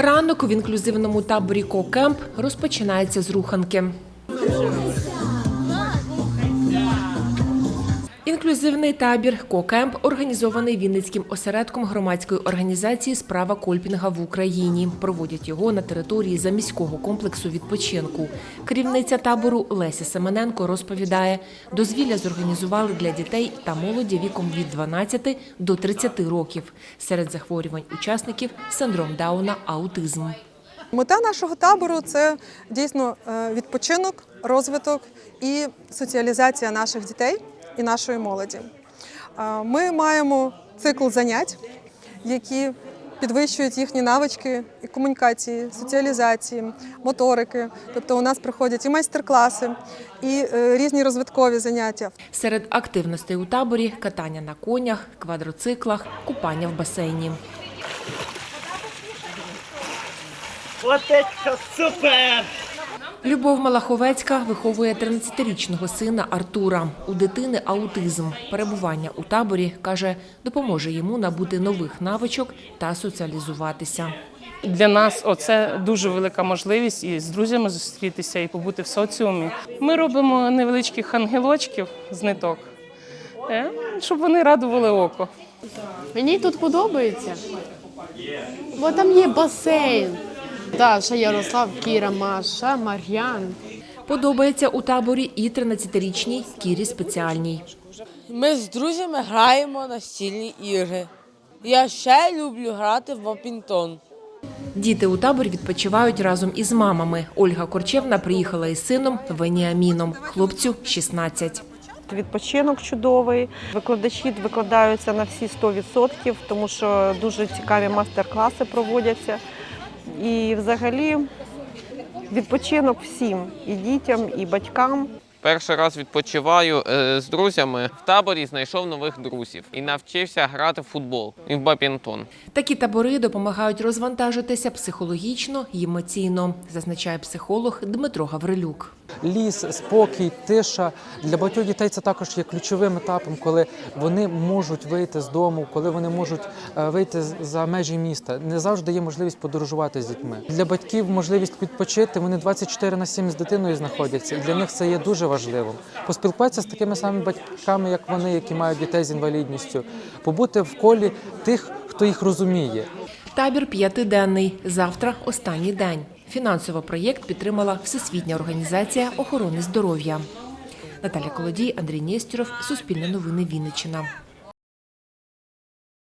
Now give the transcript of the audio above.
Ранок в інклюзивному таборі Кокемп розпочинається з руханки. Інклюзивний табір Кокемп організований Вінницьким осередком громадської організації Справа кольпінга в Україні. Проводять його на території заміського комплексу відпочинку. Керівниця табору Леся Семененко розповідає, дозвілля зорганізували для дітей та молоді віком від 12 до 30 років. Серед захворювань учасників синдром Дауна, аутизм. Мета нашого табору це дійсно е, відпочинок, розвиток і соціалізація наших дітей і нашої молоді. Ми маємо цикл занять, які підвищують їхні навички і комунікації, соціалізації, моторики. Тобто у нас проходять і майстер-класи, і е, різні розвиткові заняття. Серед активностей у таборі катання на конях, квадроциклах, купання в басейні. Платечка супер! Любов Малаховецька виховує 13-річного сина Артура. У дитини аутизм. Перебування у таборі, каже, допоможе йому набути нових навичок та соціалізуватися. Для нас оце дуже велика можливість і з друзями зустрітися, і побути в соціумі. Ми робимо невеличких ангелочків з ниток, е, щоб вони радували око. Мені тут подобається. Бо там є басейн. Даша, Ярослав, Кіра, Маша, Мар'ян. Подобається у таборі і 13-річній Кірі спеціальній. Ми з друзями граємо настільні ігри. Я ще люблю грати в бапінтон. Діти у таборі відпочивають разом із мамами. Ольга Корчевна приїхала із сином Веніаміном. Хлопцю 16. Відпочинок чудовий. Викладачі викладаються на всі 100%, тому що дуже цікаві майстер-класи проводяться. І взагалі відпочинок всім і дітям, і батькам. Перший раз відпочиваю е, з друзями в таборі, знайшов нових друзів і навчився грати в футбол і в бапінтон. Такі табори допомагають розвантажитися психологічно і емоційно, зазначає психолог Дмитро Гаврилюк. Ліс, спокій, тиша для багатьох дітей це також є ключовим етапом, коли вони можуть вийти з дому, коли вони можуть е, вийти за межі міста. Не завжди є можливість подорожувати з дітьми. Для батьків можливість відпочити. Вони 24 на 7 з дитиною знаходяться, і для них це є дуже важливим. Поспілкуватися з такими самими батьками, як вони, які мають дітей з інвалідністю, побути в колі тих, хто їх розуміє. Табір п'ятиденний. Завтра останній день. Фінансово проєкт підтримала Всесвітня організація охорони здоров'я. Наталя Колодій, Андрій Нєстєров, Суспільне новини Вінниччина.